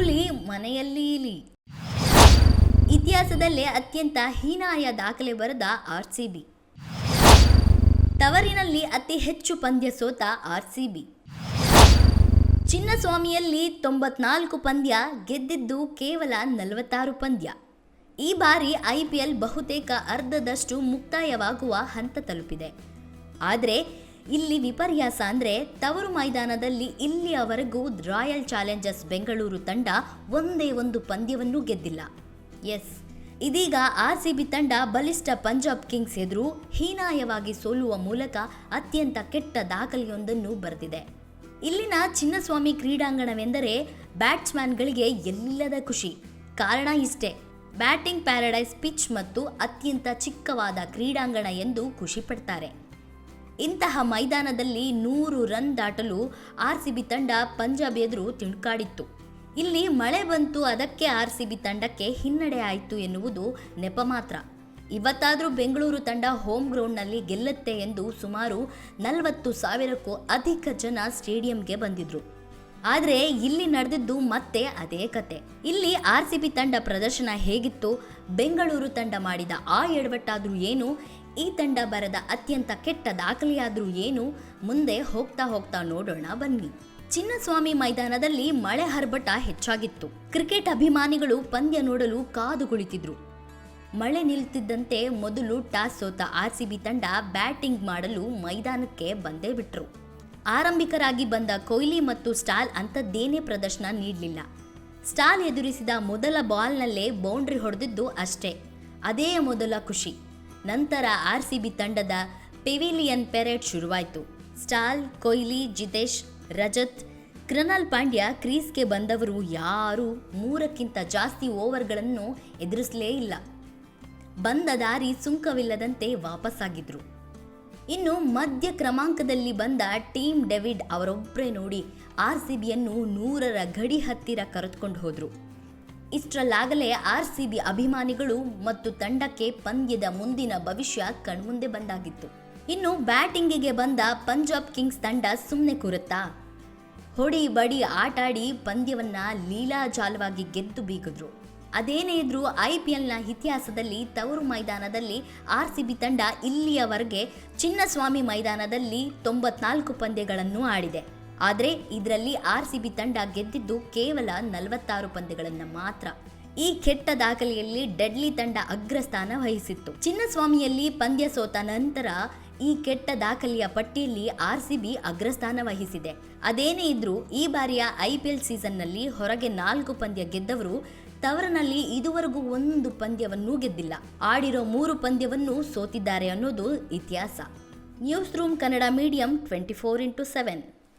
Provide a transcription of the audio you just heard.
ಹುಲಿ ಮನೆಯಲ್ಲಿ ಇತಿಹಾಸದಲ್ಲೇ ಅತ್ಯಂತ ಹೀನಾಯ ದಾಖಲೆ ಬರೆದ ಆರ್ಸಿಬಿ ತವರಿನಲ್ಲಿ ಅತಿ ಹೆಚ್ಚು ಪಂದ್ಯ ಸೋತ ಆರ್ ಸಿ ಬಿ. ಚಿನ್ನಸ್ವಾಮಿಯಲ್ಲಿ ತೊಂಬತ್ನಾಲ್ಕು ಪಂದ್ಯ, ಗೆದ್ದಿದ್ದು ಕೇವಲ ನಲವತ್ತಾರು ಪಂದ್ಯ. ಈ ಬಾರಿ ಐಪಿಎಲ್ ಬಹುತೇಕ ಅರ್ಧದಷ್ಟು ಮುಕ್ತಾಯವಾಗುವ ಹಂತ ತಲುಪಿದೆ. ಆದರೆ ಇಲ್ಲಿ ವಿಪರ್ಯಾಸ ಅಂದರೆ ತವರು ಮೈದಾನದಲ್ಲಿ ಇಲ್ಲಿಯವರೆಗೂ ರಾಯಲ್ ಚಾಲೆಂಜರ್ಸ್ ಬೆಂಗಳೂರು ತಂಡ ಒಂದೇ ಒಂದು ಪಂದ್ಯವನ್ನು ಗೆದ್ದಿಲ್ಲ. ಎಸ್ ಇದೀಗ ಆರ್ ಸಿ ಬಿ ತಂಡ ಬಲಿಷ್ಠ ಪಂಜಾಬ್ ಕಿಂಗ್ಸ್ ಎದುರು ಹೀನಾಯವಾಗಿ ಸೋಲುವ ಮೂಲಕ ಅತ್ಯಂತ ಕೆಟ್ಟ ದಾಖಲೆಯೊಂದನ್ನು ಬರೆದಿದೆ. ಇಲ್ಲಿನ ಚಿನ್ನಸ್ವಾಮಿ ಕ್ರೀಡಾಂಗಣವೆಂದರೆ ಬ್ಯಾಟ್ಸ್ಮ್ಯಾನ್ಗಳಿಗೆ ಎಲ್ಲದ ಖುಷಿ. ಕಾರಣ ಇಷ್ಟೇ. ಬ್ಯಾಟಿಂಗ್ ಪ್ಯಾರಡೈಸ್ ಪಿಚ್ ಮತ್ತು ಅತ್ಯಂತ ಚಿಕ್ಕವಾದ ಕ್ರೀಡಾಂಗಣ ಎಂದು ಖುಷಿ ಪಡ್ತಾರೆ. ಇಂತಹ ಮೈದಾನದಲ್ಲಿ ನೂರು ರನ್ ದಾಟಲು ಆರ್ ಸಿ ಬಿ ತಂಡ ಪಂಜಾಬ್ ಎದುರು ತಿಣುಕಾಡಿತ್ತು. ಇಲ್ಲಿ ಮಳೆ ಬಂತು, ಅದಕ್ಕೆ ಆರ್ ಸಿ ಬಿ ತಂಡಕ್ಕೆ ಹಿನ್ನಡೆ ಆಯಿತು ಎನ್ನುವುದು ನೆಪ ಮಾತ್ರ. ಇವತ್ತಾದರೂ ಬೆಂಗಳೂರು ತಂಡ ಹೋಮ್ ಗ್ರೌಂಡ್ನಲ್ಲಿ ಗೆಲ್ಲುತ್ತೆ ಎಂದು ಸುಮಾರು ನಲವತ್ತು ಸಾವಿರಕ್ಕೂ ಅಧಿಕ ಜನ ಸ್ಟೇಡಿಯಂಗೆ ಬಂದಿದ್ರು. ಆದರೆ ಇಲ್ಲಿ ನಡೆದಿದ್ದು ಮತ್ತೆ ಅದೇ ಕತೆ. ಇಲ್ಲಿ ಆರ್ ಸಿ ಬಿ ತಂಡ ಪ್ರದರ್ಶನ ಹೇಗಿತ್ತು, ಬೆಂಗಳೂರು ತಂಡ ಮಾಡಿದ ಆ ಎಡವಟ್ಟಾದರೂ ಏನು ಈ ತಂಡ ಬರದ ಅತ್ಯಂತ ಕೆಟ್ಟ ದಾಖಲೆಯಾದರೂ ಏನು? ಮುಂದೆ ಹೋಗ್ತಾ ಹೋಗ್ತಾ ನೋಡೋಣ ಬನ್ನಿ. ಚಿನ್ನಸ್ವಾಮಿ ಮೈದಾನದಲ್ಲಿ ಮಳೆ ಹರ್ಬಟ ಹೆಚ್ಚಾಗಿತ್ತು. ಕ್ರಿಕೆಟ್ ಅಭಿಮಾನಿಗಳು ಪಂದ್ಯ ನೋಡಲು ಕಾದು ಕುಳಿತಿದ್ರು. ಮಳೆ ನಿಲ್ತಿದ್ದಂತೆ ಮೊದಲು ಟಾಸ್ ಸೋತ ಆರ್ ಸಿ ಬಿ ತಂಡ ಬ್ಯಾಟಿಂಗ್ ಮಾಡಲು ಮೈದಾನಕ್ಕೆ ಬಂದೇ ಬಿಟ್ರು. ಆರಂಭಿಕರಾಗಿ ಬಂದ ಕೊಹ್ಲಿ ಮತ್ತು ಸ್ಟಾಲ್ ಅಂಥದ್ದೇನೇ ಪ್ರದರ್ಶನ ನೀಡಲಿಲ್ಲ. ಸ್ಟಾಲ್ ಎದುರಿಸಿದ ಮೊದಲ ಬಾಲ್ನಲ್ಲೇ ಬೌಂಡ್ರಿ ಹೊಡೆದಿದ್ದು ಅಷ್ಟೇ. ಅದೇ ಮೊದಲ ಖುಷಿ. ನಂತರ ಆರ್ ಸಿ ಬಿ ತಂಡದ ಪೆವಿಲಿಯನ್ ಪೆರೇಡ್ ಶುರುವಾಯಿತು. ಸ್ಟಾಲ್, ಕೊಹ್ಲಿ, ಜಿತೇಶ್, ರಜತ್ ಕ್ರನಾಲ್ ಪಾಂಡ್ಯ ಕ್ರೀಸ್ಗೆ ಬಂದವರು ಯಾರೂ ಮೂರಕ್ಕಿಂತ ಜಾಸ್ತಿ ಓವರ್ಗಳನ್ನು ಎದುರಿಸಲೇ ಇಲ್ಲ. ಬಂದ ದಾರಿ ಸುಂಕವಿಲ್ಲದಂತೆ ವಾಪಸ್ಸಾಗಿದ್ರು. ಇನ್ನು ಮಧ್ಯ ಕ್ರಮಾಂಕದಲ್ಲಿ ಬಂದ ಟೀಮ್ ಡೆವಿಡ್ ಅವರೊಬ್ಬರೇ ನೋಡಿ ಆರ್ ಸಿ ಬಿಯನ್ನು ನೂರರ ಗಡಿ ಹತ್ತಿರ ಕರೆದುಕೊಂಡು ಹೋದ್ರು. ಇಷ್ಟರಲ್ಲಾಗಲೇ ಆರ್ ಸಿ ಬಿ ಅಭಿಮಾನಿಗಳು ಮತ್ತು ತಂಡಕ್ಕೆ ಪಂದ್ಯದ ಮುಂದಿನ ಭವಿಷ್ಯ ಕಣ್ಮುಂದೆ ಬಂದಾಗಿತ್ತು. ಇನ್ನು ಬ್ಯಾಟಿಂಗಿಗೆ ಬಂದ ಪಂಜಾಬ್ ಕಿಂಗ್ಸ್ ತಂಡ ಸುಮ್ಮನೆ ಕೂರುತ್ತಾ? ಹೊಡಿ ಬಡಿ ಆಟಾಡಿ ಪಂದ್ಯವನ್ನ ಲೀಲಾಜಾಲವಾಗಿ ಗೆದ್ದು ಬೀಗಿದ್ರು. ಅದೇನೇ ಇದ್ರೂ ಐ ಪಿ ಎಲ್ನ ಇತಿಹಾಸದಲ್ಲಿ ತವರು ಮೈದಾನದಲ್ಲಿ ಆರ್ ಸಿ ಬಿ ತಂಡ ಇಲ್ಲಿಯವರೆಗೆ ಚಿನ್ನಸ್ವಾಮಿ ಮೈದಾನದಲ್ಲಿ ತೊಂಬತ್ನಾಲ್ಕು ಪಂದ್ಯಗಳನ್ನು ಆಡಿದೆ. ಆದರೆ ಇದರಲ್ಲಿ ಆರ್ ಸಿ ಬಿ ತಂಡ ಗೆದ್ದಿದ್ದು ಕೇವಲ ನಲವತ್ತಾರು ಪಂದ್ಯಗಳನ್ನು ಮಾತ್ರ. ಈ ಕೆಟ್ಟ ದಾಖಲೆಯಲ್ಲಿ ಡೆಡ್ಲಿ ತಂಡ ಅಗ್ರಸ್ಥಾನ ವಹಿಸಿತ್ತು. ಚಿನ್ನಸ್ವಾಮಿಯಲ್ಲಿ ಪಂದ್ಯ ಸೋತ ನಂತರ ಈ ಕೆಟ್ಟ ದಾಖಲೆಯ ಪಟ್ಟಿಯಲ್ಲಿ ಆರ್ ಸಿ ಬಿ ಅಗ್ರಸ್ಥಾನ ವಹಿಸಿದೆ. ಅದೇನೇ ಇದ್ರೂ ಈ ಬಾರಿಯ ಐ ಪಿ ಎಲ್ ಸೀಸನ್ನಲ್ಲಿ ಹೊರಗೆ ನಾಲ್ಕು ಪಂದ್ಯ ಗೆದ್ದವರು ತವರನಲ್ಲಿ ಇದುವರೆಗೂ ಒಂದು ಪಂದ್ಯವನ್ನೂ ಗೆದ್ದಿಲ್ಲ. ಆಡಿರೋ ಮೂರು ಪಂದ್ಯವನ್ನು ಸೋತಿದ್ದಾರೆ ಅನ್ನೋದು ಇತಿಹಾಸ. Newsroom Kannada medium twenty four into seven.